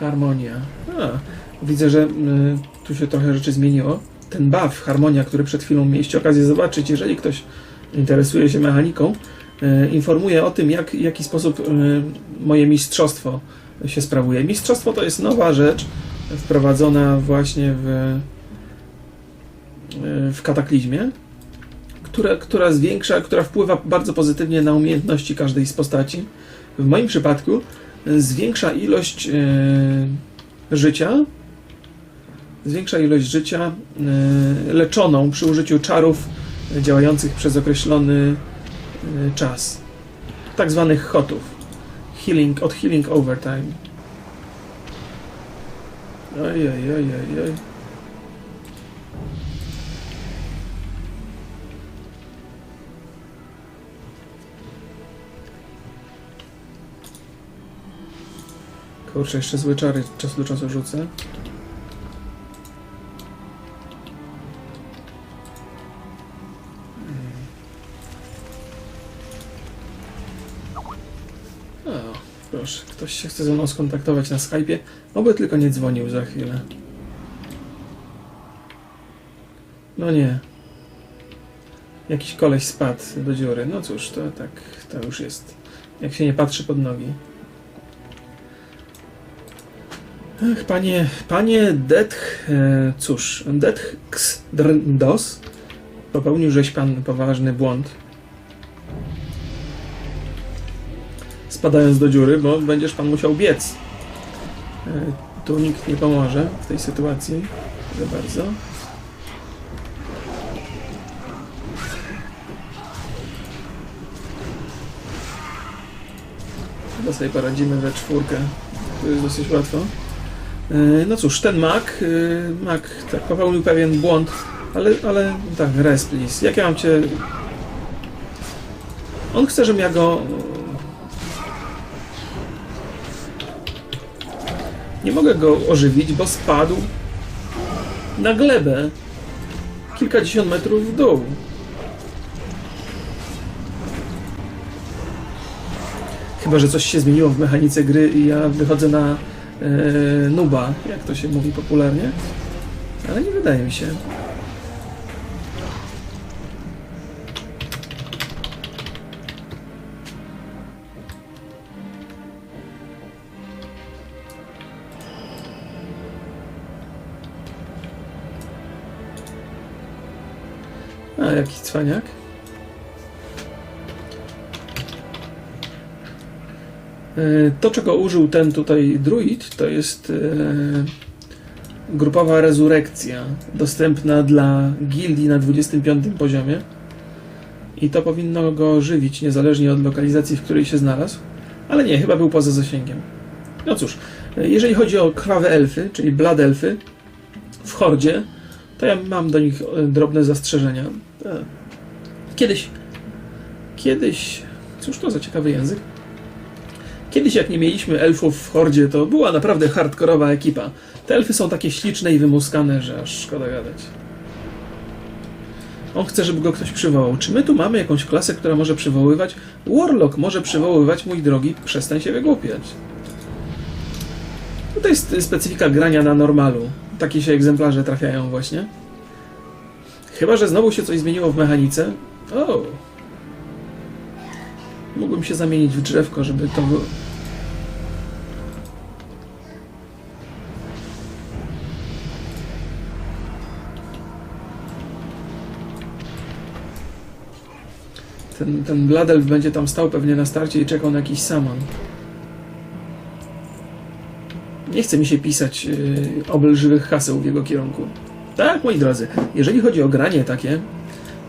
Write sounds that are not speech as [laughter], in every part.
Harmonia. A, widzę, że y, tu się trochę rzeczy zmieniło. Ten buff, harmonia, który przed chwilą mieliście okazję zobaczyć, jeżeli ktoś interesuje się mechaniką, y, informuje o tym, jak, w jaki sposób y, moje mistrzostwo się sprawuje. Mistrzostwo to jest nowa rzecz wprowadzona właśnie w, y, w kataklizmie, która, która zwiększa, która wpływa bardzo pozytywnie na umiejętności każdej z postaci. W moim przypadku y, zwiększa ilość y, życia, zwiększa ilość życia leczoną przy użyciu czarów działających przez określony czas. Tak zwanych hotów. Healing, od healing overtime. Oj, oj, oj, oj, oj. Kurczę, jeszcze złe czary od czasu do czasu rzucę. Się chce ze mną skontaktować na Skype'ie, oby tylko nie dzwonił za chwilę. No nie. Jakiś koleś spadł do dziury. No cóż, to tak, to już jest. Jak się nie patrzy pod nogi. Ach, panie, panie Detch, e, cóż, Detch Dos popełnił żeś pan poważny błąd. Spadając do dziury, bo będziesz pan musiał biec. E, tu nikt nie pomoże w tej sytuacji za bardzo. Chyba sobie poradzimy we czwórkę. To jest dosyć łatwo. E, No cóż, ten Mac, e, Mac tak popełnił pewien błąd, ale, ale tak, res please. Jak ja mam cię... On chce, żebym ja go... Nie mogę go ożywić, bo spadł na glebę kilkadziesiąt metrów w dół. Chyba, że coś się zmieniło w mechanice gry i ja wychodzę na e, nuba, jak to się mówi popularnie. Ale nie wydaje mi się. A, jaki cwaniak. E, To, czego użył ten tutaj druid, to jest e, grupowa rezurekcja, dostępna dla gildii na 25 poziomie. I to powinno go żywić, niezależnie od lokalizacji, w której się znalazł. Ale nie, chyba był poza zasięgiem. No cóż, e, jeżeli chodzi o krwawe elfy, czyli blad elfy, w hordzie, to ja mam do nich drobne zastrzeżenia. E, Kiedyś, kiedyś, cóż to za ciekawy język? Kiedyś jak nie mieliśmy elfów w hordzie, to była naprawdę hardkorowa ekipa. Te elfy są takie śliczne i wymuskane, że aż szkoda gadać. On chce, żeby go ktoś przywołał. Czy my tu mamy jakąś klasę, która może przywoływać? Warlock może przywoływać, mój drogi, przestań się wygłupiać. To jest specyfika grania na normalu. Takie się egzemplarze trafiają właśnie. Chyba, że znowu się coś zmieniło w mechanice. O! Mógłbym się zamienić w drzewko, żeby to było... Ten, ten Bladelf będzie tam stał pewnie na starcie i czekał na jakiś saman. Nie chce mi się pisać yy, obelżywych haseł w jego kierunku. Tak, moi drodzy, jeżeli chodzi o granie takie,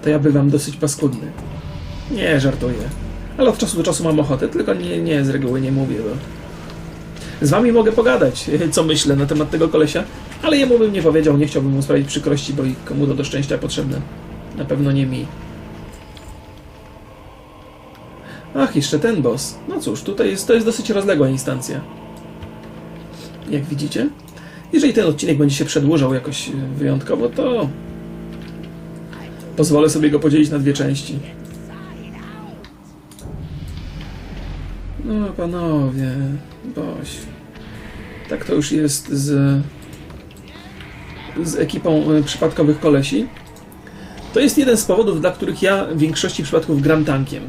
to ja bywam dosyć paskudny. Nie, żartuję. Ale od czasu do czasu mam ochotę, tylko nie, nie z reguły nie mówię, bo... Z wami mogę pogadać, [laughs] co myślę na temat tego kolesia, ale jemu bym nie powiedział, nie chciałbym mu sprawić przykrości, bo i komu to do szczęścia potrzebne. Na pewno nie mi. Ach, jeszcze ten boss. No cóż, tutaj jest, to jest dosyć rozległa instancja. Jak widzicie. Jeżeli ten odcinek będzie się przedłużał jakoś e, wyjątkowo, to pozwolę sobie go podzielić na dwie części. No panowie, boś. Tak to już jest z, z ekipą e, przypadkowych kolesi. To jest jeden z powodów, dla których ja w większości przypadków gram tankiem.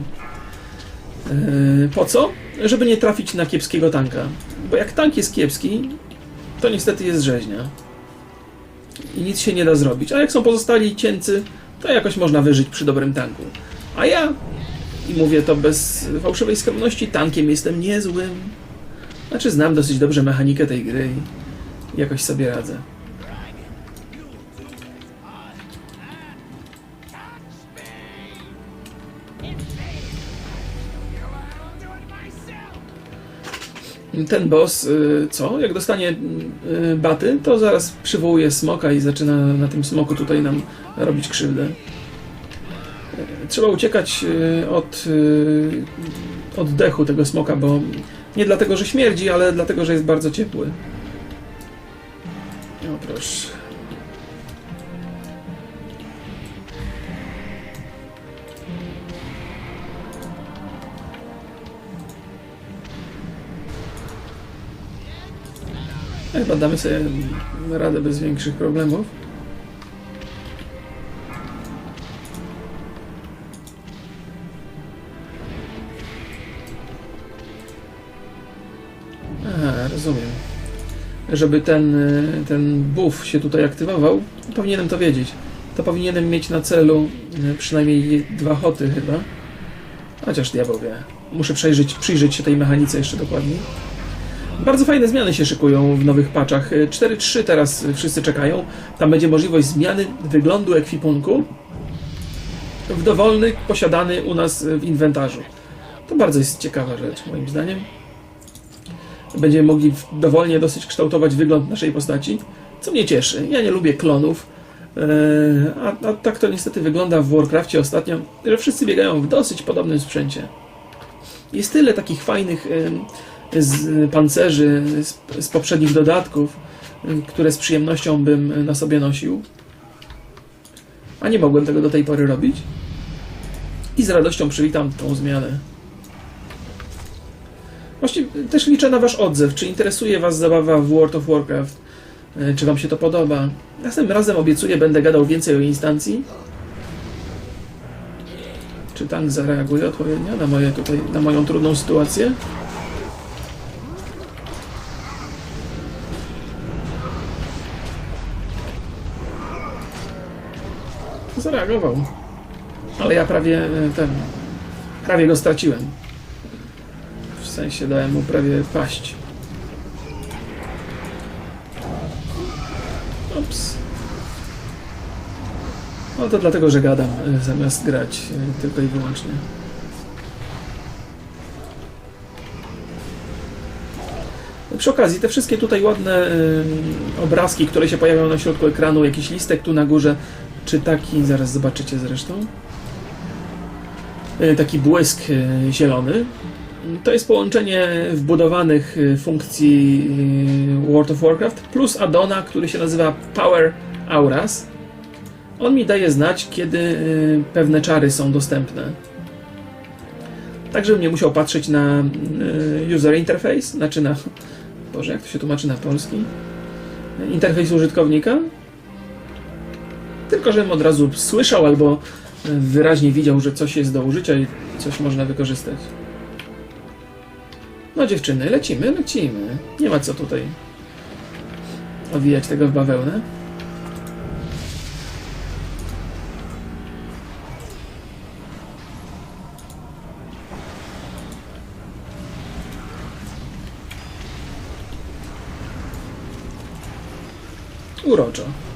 Yy, Po co? Żeby nie trafić na kiepskiego tanka. Bo jak tank jest kiepski, to niestety jest rzeźnia. I nic się nie da zrobić. A jak są pozostali cięcy, to jakoś można wyżyć przy dobrym tanku. A ja, i mówię to bez fałszywej skromności, tankiem jestem niezłym. Znaczy znam dosyć dobrze mechanikę tej gry i jakoś sobie radzę. Ten boss, y, co? Jak dostanie y, baty, to zaraz przywołuje smoka i zaczyna na tym smoku tutaj nam robić krzywdę. Y, Trzeba uciekać y, od oddechu tego smoka, bo nie dlatego, że śmierdzi, ale dlatego, że jest bardzo ciepły. O proszę. Chyba damy sobie radę bez większych problemów. Aha, rozumiem. Żeby ten, ten buff się tutaj aktywował, powinienem to wiedzieć. To powinienem mieć na celu y, przynajmniej dwa hoty chyba. Chociaż diabeł. Muszę przejrzeć, przyjrzeć się tej mechanice jeszcze dokładniej. Bardzo fajne zmiany się szykują w nowych patchach. Y, 4.3 teraz wszyscy czekają. Tam będzie możliwość zmiany wyglądu ekwipunku w dowolny, posiadany u nas w inwentarzu. To bardzo jest ciekawa rzecz, moim zdaniem. Będziemy mogli dowolnie dosyć kształtować wygląd naszej postaci, co mnie cieszy. Ja nie lubię klonów, e, a, a tak to niestety wygląda w Warcrafcie ostatnio, że wszyscy biegają w dosyć podobnym sprzęcie. Jest tyle takich fajnych z pancerzy z, z poprzednich dodatków, y, które z przyjemnością bym na sobie nosił. A nie mogłem tego do tej pory robić. I z radością przywitam tą zmianę. Właśnie też liczę na Wasz odzew. Czy interesuje Was zabawa w World of Warcraft? Y, Czy Wam się to podoba? Następnym razem obiecuję, będę gadał więcej o instancji. Czy tank zareaguje odpowiednio na, moje tutaj, na moją trudną sytuację? Zareagował. Ale ja prawie e, ten. Prawie go straciłem. W sensie dałem mu prawie paść. Ups. No to dlatego, że gadam e, zamiast grać e, tylko i wyłącznie. Przy okazji, te wszystkie tutaj ładne obrazki, które się pojawiają na środku ekranu, jakiś listek tu na górze, czy taki, zaraz zobaczycie zresztą, Y, taki błysk y, zielony. To jest połączenie wbudowanych y, funkcji World of Warcraft plus addona, który się nazywa Power Auras. On mi daje znać, kiedy pewne czary są dostępne. Tak, żebym nie musiał patrzeć na user interface, znaczy na. Boże, jak to się tłumaczy na polski? Interfejs użytkownika. Tylko, żebym od razu słyszał albo y, wyraźnie widział, że coś jest do użycia i coś można wykorzystać. No dziewczyny, lecimy, lecimy. Nie ma co tutaj owijać tego w bawełnę. Uroczo.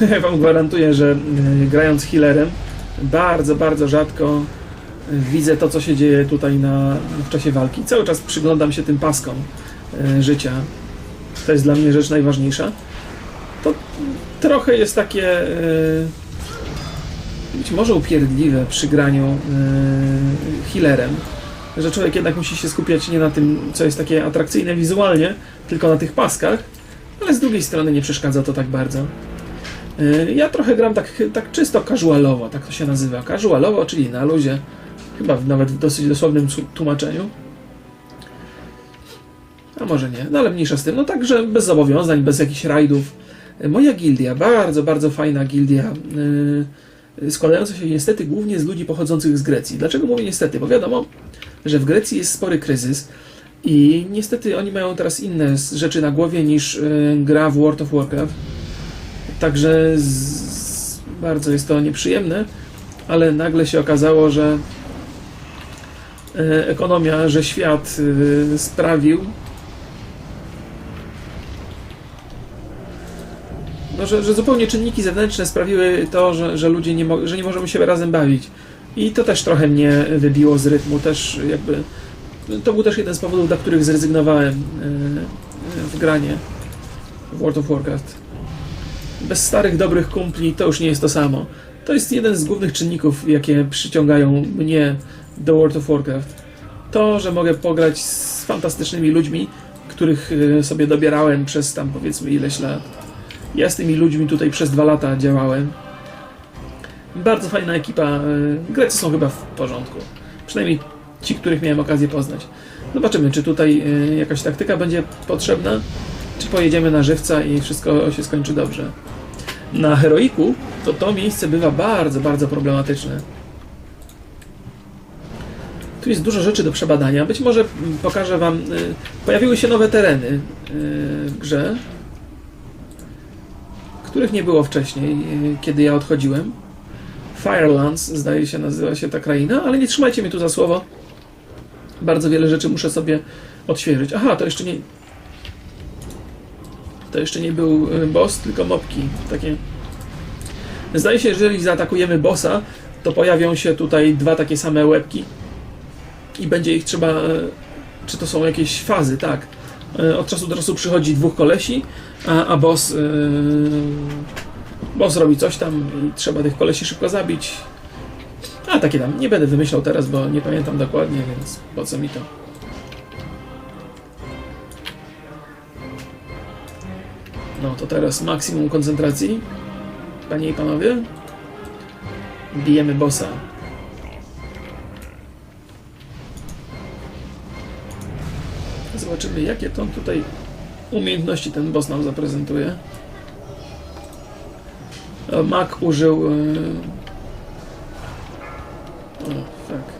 [laughs] Ja wam gwarantuję, że y, grając healerem bardzo, bardzo rzadko y, widzę to, co się dzieje tutaj na, w czasie walki. Cały czas przyglądam się tym paskom y, życia. To jest dla mnie rzecz najważniejsza. To trochę jest takie być może upierdliwe przy graniu healerem, że człowiek jednak musi się skupiać nie na tym, co jest takie atrakcyjne wizualnie, tylko na tych paskach, ale z drugiej strony nie przeszkadza to tak bardzo. Yy, Ja trochę gram tak, tak czysto casualowo, tak to się nazywa. Casualowo, czyli na luzie, chyba nawet w dosyć dosłownym tłumaczeniu. A może nie, no ale mniejsza z tym. No także bez zobowiązań, bez jakichś rajdów. Yy, Moja gildia, bardzo, bardzo fajna gildia, yy, składająca się niestety głównie z ludzi pochodzących z Grecji. Dlaczego mówię niestety? Bo wiadomo, że w Grecji jest spory kryzys i niestety oni mają teraz inne rzeczy na głowie niż yy, gra w World of Warcraft. Także z, bardzo jest to nieprzyjemne, ale nagle się okazało, że e, ekonomia, że świat e, sprawił, no, że, że zupełnie czynniki zewnętrzne sprawiły to, że, że ludzie nie, że nie możemy się razem bawić. I to też trochę mnie wybiło z rytmu, też jakby to był też jeden z powodów, dla których zrezygnowałem e, w granie w World of Warcraft bez starych, dobrych kumpli to już nie jest to samo. To jest jeden z głównych czynników, jakie przyciągają mnie do World of Warcraft. To, że mogę pograć z fantastycznymi ludźmi, których e, sobie dobierałem przez tam powiedzmy ileś lat. Ja z tymi ludźmi tutaj przez dwa lata działałem. Bardzo fajna ekipa. e, Grecy są chyba w porządku. Przynajmniej ci, których miałem okazję poznać. Zobaczymy, czy tutaj e, jakaś taktyka będzie potrzebna czy pojedziemy na żywca i wszystko się skończy dobrze. Na heroiku to to miejsce bywa bardzo, bardzo problematyczne. Tu jest dużo rzeczy do przebadania. Być może pokażę Wam. y, Pojawiły się nowe tereny y, w grze, których nie było wcześniej, y, kiedy ja odchodziłem. Firelands, zdaje się, nazywa się ta kraina, ale nie trzymajcie mnie tu za słowo. Bardzo wiele rzeczy muszę sobie odświeżyć. Aha, to jeszcze nie, to jeszcze nie był y, boss, tylko mopki. Takie. Zdaje się, że jeżeli zaatakujemy bossa, to pojawią się tutaj dwa takie same łebki. I będzie ich trzeba. e, Czy to są jakieś fazy? Tak. E, Od czasu do czasu przychodzi dwóch kolesi, a, a boss. Yy, boss robi coś tam i trzeba tych kolesi szybko zabić. A takie tam. Nie będę wymyślał teraz, bo nie pamiętam dokładnie, więc po co mi to. No to teraz maksimum koncentracji. Panie i panowie. Bijemy bossa. Zobaczymy, jakie to tutaj umiejętności ten boss nam zaprezentuje. O, Mac użył. Yy... O, fuck.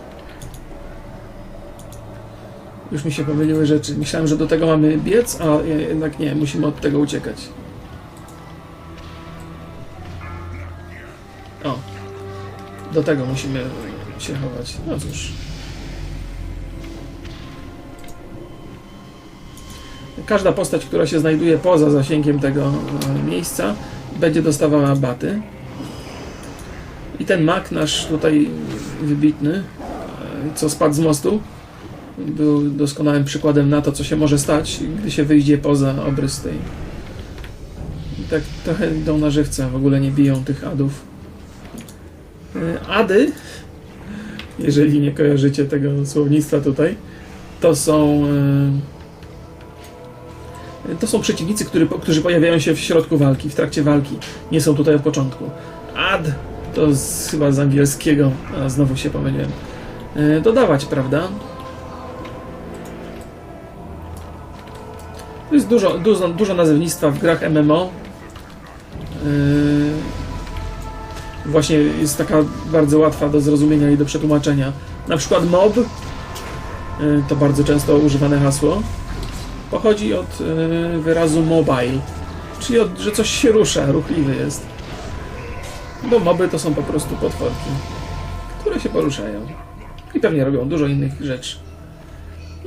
Już mi się pomyliły rzeczy. Myślałem, że do tego mamy biec, a jednak nie, musimy od tego uciekać. O. Do tego musimy się chować. No cóż. Każda postać, która się znajduje poza zasięgiem tego e, miejsca, będzie dostawała baty. I ten mak nasz tutaj wybitny, e, co spadł z mostu, był doskonałym przykładem na to, co się może stać, gdy się wyjdzie poza obrys tej. I tak trochę idą na żywca, w ogóle nie biją tych adów. E, Ady, jeżeli nie kojarzycie tego słownictwa tutaj, to są e, to są przeciwnicy, który, którzy pojawiają się w środku walki, w trakcie walki. Nie są tutaj od początku. Ad to z, chyba z angielskiego, a znowu się pomyliłem. E, dodawać, prawda? To jest dużo, dużo, dużo nazewnictwa w grach MMO. Yy, właśnie jest taka bardzo łatwa do zrozumienia i do przetłumaczenia. Na przykład mob, yy, to bardzo często używane hasło, pochodzi od yy, wyrazu mobile, czyli od, że coś się rusza, ruchliwy jest. Bo moby to są po prostu potworki, które się poruszają i pewnie robią dużo innych rzeczy.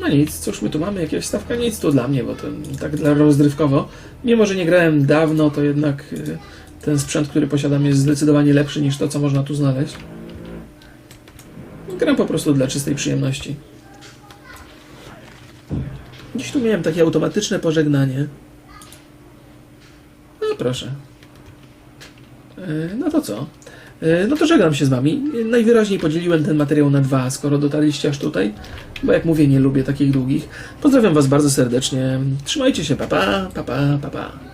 No nic, cóż my tu mamy? Jakiegoś stawka? Nic tu dla mnie, bo to tak dla rozrywkowo. Mimo, że nie grałem dawno, to jednak y, ten sprzęt, który posiadam jest zdecydowanie lepszy niż to, co można tu znaleźć. Gram po prostu dla czystej przyjemności. Dziś tu miałem takie automatyczne pożegnanie. No proszę. Y, No to co? E, No to żegnam się z Wami. Najwyraźniej podzieliłem ten materiał na dwa, skoro dotarliście aż tutaj, bo jak mówię, nie lubię takich długich. Pozdrawiam Was bardzo serdecznie. Trzymajcie się, papa, papa, papa. Pa.